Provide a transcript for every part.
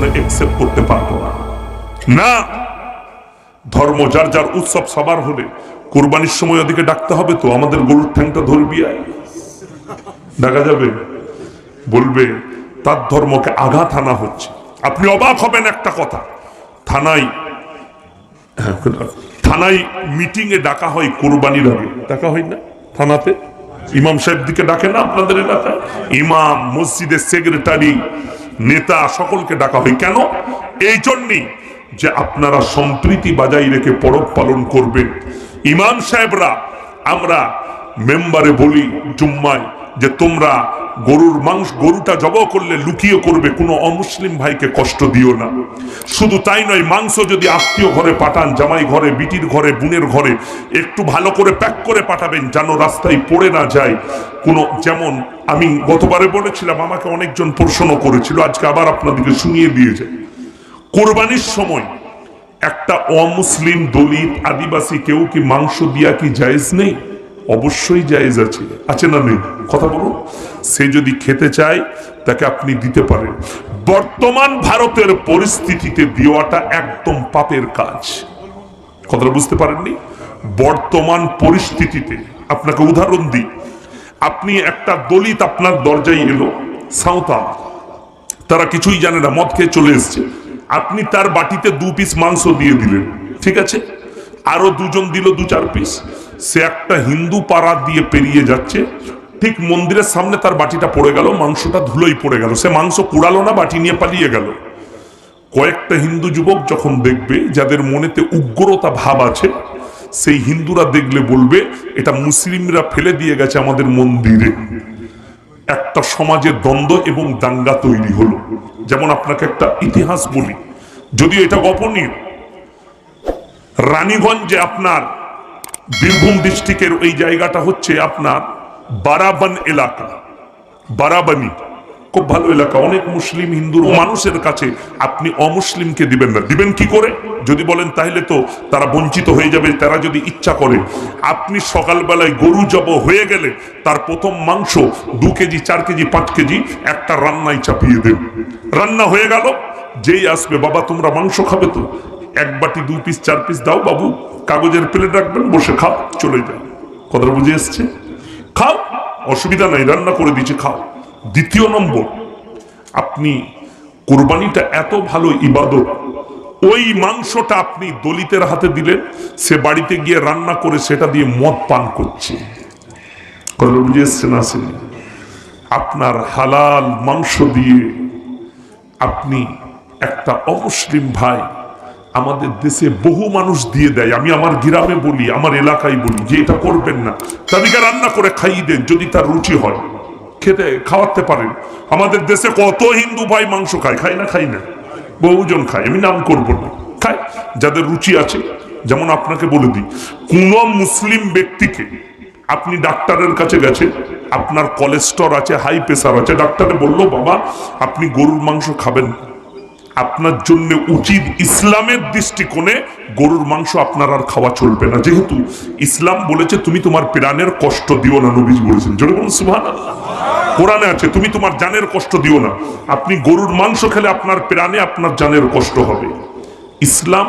কখনো একসেপ্ট করতে পারব না। না! ধর্ম যার যার উৎসব সবার হলে কোরবানির সময় ওদিকে ডাকতে হবে তো, আমাদের গরুর ঠ্যাংটা ধরবি ডাকা যাবে, বলবে, তার ধর্মকে আঘাত আনা হচ্ছে। আপনি অবাক হবেন একটা কথা। থানায় থানায় মিটিং এ ডাকা হয় কোরবানির আগে। ডাকা হয় না? থানাতে? ইমাম সাহেব দিকে ডাকে না আপনাদের এলাকায়? ইমাম, মসজিদের সেক্রেটারি নেতা সকলকে ডাকা হয়। কেন? এই জন্যই যে আপনারা সম্প্রীতি বাজাই রেখে পরব পালন করবেন। ইমাম সাহেবরা, আমরা মেম্বারে বলি জুম্মায় যে তোমরা গরুর মাংস, গরুটা জব করলে লুকিয়ে করবে, কোনো অমুসলিম ভাইকে কষ্ট দিও না। শুধু তাই নয়, মাংস যদি আত্মীয় ঘরে পাঠান, জামাই ঘরে, বিটির ঘরে, বোনের ঘরে, একটু ভালো করে প্যাক করে পাঠাবেন যেন রাস্তায় পড়ে না যায়। কোনো, যেমন আমি গতবারে বলেছিলাম, আমাকে অনেকজন প্রশ্ন করেছিল, আজকে আবার আপনাদেরকে শুনিয়ে দিয়ে যায় কোরবানির সময় একটা অমুসলিম দলিত আদিবাসী কেউ কি মাংস দিয়া কি জায়েজ নেই? অবশ্যই জায়েজ আছে। আছে না নেই? কথা বলুন। সে যদি খেতে চায়, তাকে আপনি দিতে পারেন। বর্তমান ভারতের পরিস্থিতিতে দেওয়াটা একদম পাপের কাজ। কথাটা বুঝতে পারেননি? বর্তমান পরিস্থিতিতে আপনাকে উদাহরণ দিই। আপনি একটা দলিত আপনার দরজায় এলো, সাঁওতাল। তারা কিছুই জানে না, মদ খেয়ে চলে এসছে। আপনি তার বাটিতে দু পিস মাংস দিয়ে দিলেন, ঠিক আছে? আরও দুজন দিল দু চার পিস সে একটা হিন্দু পাড়া দিয়ে পেরিয়ে যাচ্ছে। ঠিক মন্দিরের সামনে তার বাটিটা পড়ে গেল, মাংসটা ধুলোই পড়ে গেল। সে মাংস কুড়ালো না, বাটি নিয়ে পালিয়ে গেল। কয়েকটা হিন্দু যুবক যখন দেখবে যাদের মনেতে উগ্রতা ভাব আছে, সেই হিন্দুরা দেখলে বলবে, এটা মুসলিমরা ফেলে দিয়ে গেছে আমাদের মন্দিরে। একটা সমাজে দ্বন্দ্ব এবং দাঙ্গা তৈরি হলো। যেমন আপনাকে একটা ইতিহাস বলি। যদিও এটা গোপনীয়, রানীগঞ্জে আপনার বীরভূম ডিস্ট্রিক্টের ওই জায়গাটা হচ্ছে আপনার বারাবান এলাকা। বারাবানি, খুব ভালো এলাকা। অনেক মুসলিম হিন্দুর মানুষের কাছে আপনি অমুসলিমকে দিবেন না। দিবেন কি করে? যদি বলেন তাহলে তো তারা বঞ্চিত হয়ে যাবে, তারা যদি ইচ্ছা করে। আপনি সকালবেলায় গরু জব হয়ে গেলে তার প্রথম মাংস দু কেজি, চার কেজি, পাঁচ কেজি একটা রান্নায় চাপিয়ে দেন। রান্না হয়ে গেল, যেই আসবে, বাবা, তোমরা মাংস খাবে তো? এক বাটি দুই পিস চার পিস দাও বাবু। কাগজের প্লেট রাখবেন, বসে খাও, চলে যাও। কথাটা বুঝে এসছে? খাও, অসুবিধা নাই, রান্না করে দিচ্ছে খাও। দ্বিতীয় নম্বর, আপনি কোরবানিটা এত ভালো ইবাদত, ওই মাংসটা আপনি দলিতের হাতে দিলেন, সে বাড়িতে গিয়ে রান্না করে সেটা দিয়ে মদ পান করছে। কথা বুঝে এসছে না আপনার হালাল মাংস দিয়ে আপনি একটা অমুসলিম ভাই আমাদের দেশে বহু মানুষ দিয়ে দেয়। আমি আমার গ্রামে বলি, আমার এলাকায় বলি যে এটা করবেন না। তাদেরকে রান্না করে খাইয়ে দেন যদি তার রুচি হয়। খেতে, খাওয়াতে পারেন। আমাদের দেশে কত হিন্দু ভাই মাংস খায় খায় না খাই না? বহুজন খায়। আমি নাম করব না। খায়। যাদের রুচি আছে, যেমন আপনাকে বলে দিই, কোন মুসলিম ব্যক্তিকে আপনি ডাক্তারের কাছে গেছেন, আপনার কোলেস্টর আছে হাই প্রেসার আছে, ডাক্তারে বলল, বাবা, আপনি গরুর মাংস খাবেন না। আপনার জন্য উচিত ইসলামের দৃষ্টিকোণে গরুর মাংস আপনার আর খাওয়া চলবে না। যেহেতু ইসলাম বলেছে, তুমি তোমার প্রাণের কষ্ট দিও না, নবীজ বলেছেন। জোরে বলুন সুবহান কোরআনে আছে, তুমি তোমার জানের কষ্ট দিও না। আপনি গরুর মাংস খেলে আপনার প্রাণে আপনার জানের কষ্ট হবে। ইসলাম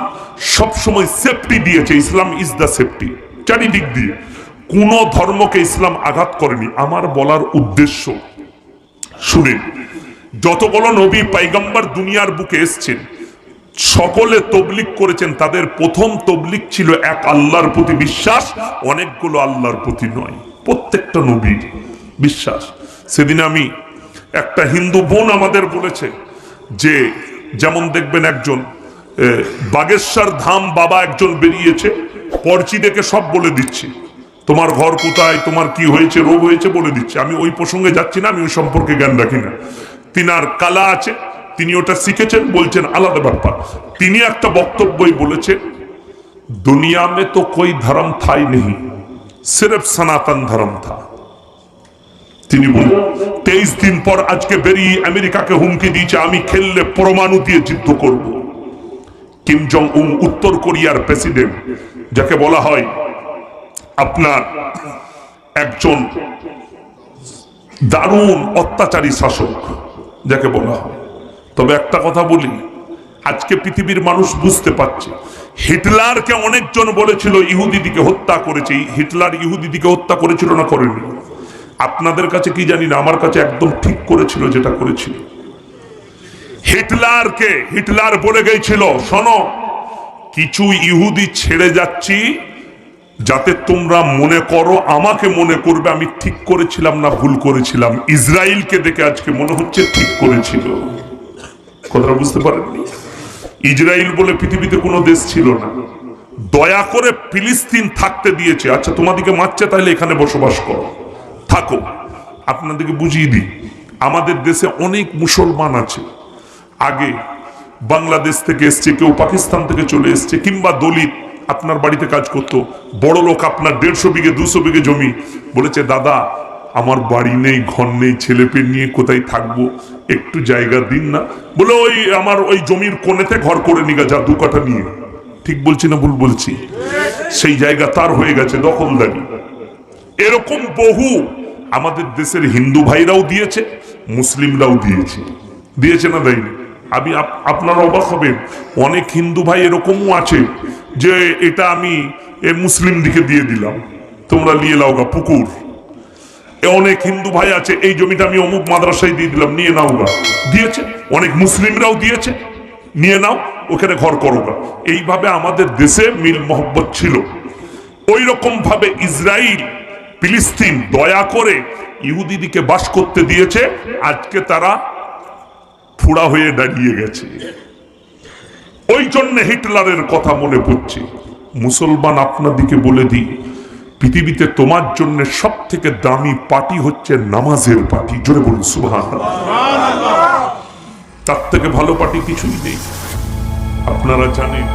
সব সময় সেফটি দিয়েছে। ইসলাম ইজ দ্য সেফটি চারিদিক দিয়ে। কোনো ধর্মকে ইসলাম আঘাত করেনি। আমার বলার উদ্দেশ্য শুনে যত বড় নবী পাইগাম্বার দুনিয়ার বুকে এসছেন, সকলে তবলিক করেছেন, তাদের প্রথম তবলিক ছিল এক আল্লাহর প্রতি বিশ্বাস, অনেকগুলো আল্লাহর প্রতি নয়, প্রত্যেকটা নবীর বিশ্বাস। সেদিন আমি একটা হিন্দু বোন আমাদের বলেছে যে, যেমন দেখবেন একজন বাগেশ্বর ধাম বাবা একজন বেরিয়েছে, পরচি দেখে সব বলে দিচ্ছে। তোমার ঘর কোথায়? তোমার কি হয়েছে? রোগ হয়েছে বলে দিচ্ছে। আমি ওই প্রসঙ্গে যাচ্ছি না, আমি ওই সম্পর্কে জ্ঞান রাখি না। তিনার কালা আছে, তিনি ওটা শিখেছেন, বলছেন আলাদা ব্যাপার। তিনি একটা বক্তব্যই বলেছেন, দুনিয়া মে তো কোই ধর্ম থাই নেই সিরফ সনাতন ধর্ম থা। তিনি বলেন তেইশ দিন পর আজকে বেরিয়ে আমেরিকাকে হুমকি দিয়েছে, আমি খেললে পরমাণু দিয়ে যুদ্ধ করব। কিম জং উং উত্তর কোরিয়ার প্রেসিডেন্ট, যাকে বলা হয় আপনার একজন দারুণ অত্যাচারী শাসক। যাকে বলা হয় তবে একটা কথা বলি, আজকে পৃথিবীর মানুষ বুঝতে পারছে, হিটলারকে অনেকজন বলেছিল ইহুদিদিকে হত্যা করেছে। হিটলার ইহুদিদিকে হত্যা করেছিল না করেনি? আপনাদের কাছে কি জানি না, আমার কাছে একদম ঠিক করেছিল যেটা করেছিল। হিটলারকে, হিটলার বলে গেছিল, শোনো, কিছু ইহুদি ছেড়ে যাচ্ছি যাতে তোমরা মনে করো, আমাকে মনে করবে, আমি ঠিক করেছিলাম না ভুল করেছিলাম। ইসরায়েলকে দেখে আজকে মনে হচ্ছে ঠিক করেছিল। কথাটা বুঝতে পারেননি? ইসরায়েল বলে পৃথিবীতে কোনো দেশ ছিল না। দয়া করে ফিলিস্তিন থাকতে দিয়েছে। আচ্ছা তোমাদেরকে মারছে তাহলে এখানে বসবাস করো। থাকো। আপনাদেরকে বুঝিয়ে দিই, আমাদের দেশে অনেক মুসলমান আছে। আগে বাংলাদেশ থেকে এসছে, কেউ পাকিস্তান থেকে চলে এসছে, কিংবা দলিত। আপনার বাড়িতে কাজ করতো। বড় লোক আপনার দেড়শো বিঘে, দুশো বিঘে জমি। বলেছে, দাদা, আমার বাড়ি নেই, ঘর নেই ছেলে পেয়ে নিয়ে কোথায় থাকব? একটু জায়গা দিন না। বলে, ওই আমার ওই জমির কোণেতে ঘর করে নিগা যা, দু কাঠা নিয়ে। ঠিক বলছি না ভুল বলছি? সেই জায়গা তার হয়ে গেছে দখলদারি। এরকম বহু আমাদের দেশের হিন্দু ভাইরাও দিয়েছে, মুসলিমরাও দিয়েছে। দিয়েছে না দেয়নি? আমি আপ- আপনারা অবাক হবেন। অনেক হিন্দু ভাই এরকমও আছে যে এটা আমি এ মুসলিম দিকে দিয়ে দিলাম। তোমরা নিয়ে লাও গা পুকুর। অনেক হিন্দু ভাই আছে, এই জমিটা আমি অমুক মাদ্রাসায় দিয়ে দিলাম, নিয়ে নাও গা। দিয়েছে? অনেক মুসলিমরাও দিয়েছে। নিয়ে নাও, ওখানে ঘর করো গা। এইভাবে আমাদের দেশে মিল মহব্বত ছিল। ওই রকম ভাবে ইসরায়েল ফিলিস্তিন দয়া করে ইহুদিদিকে বাস করতে দিয়েছে। আজকে তারা ফুড়া হয়ে দাঁড়িয়ে গেছে। ওই জন্য হিটলারের কথা মনে পড়ছে। মুসলমান আপনাদিকে বলে দিই পৃথিবীতে তোমার জন্য সব থেকে দামি পার্টি হচ্ছে নামাজের পার্টি। জোরে বলুন সুভান তার থেকে ভালো পার্টি কিছুই নেই। আপনারা জানেন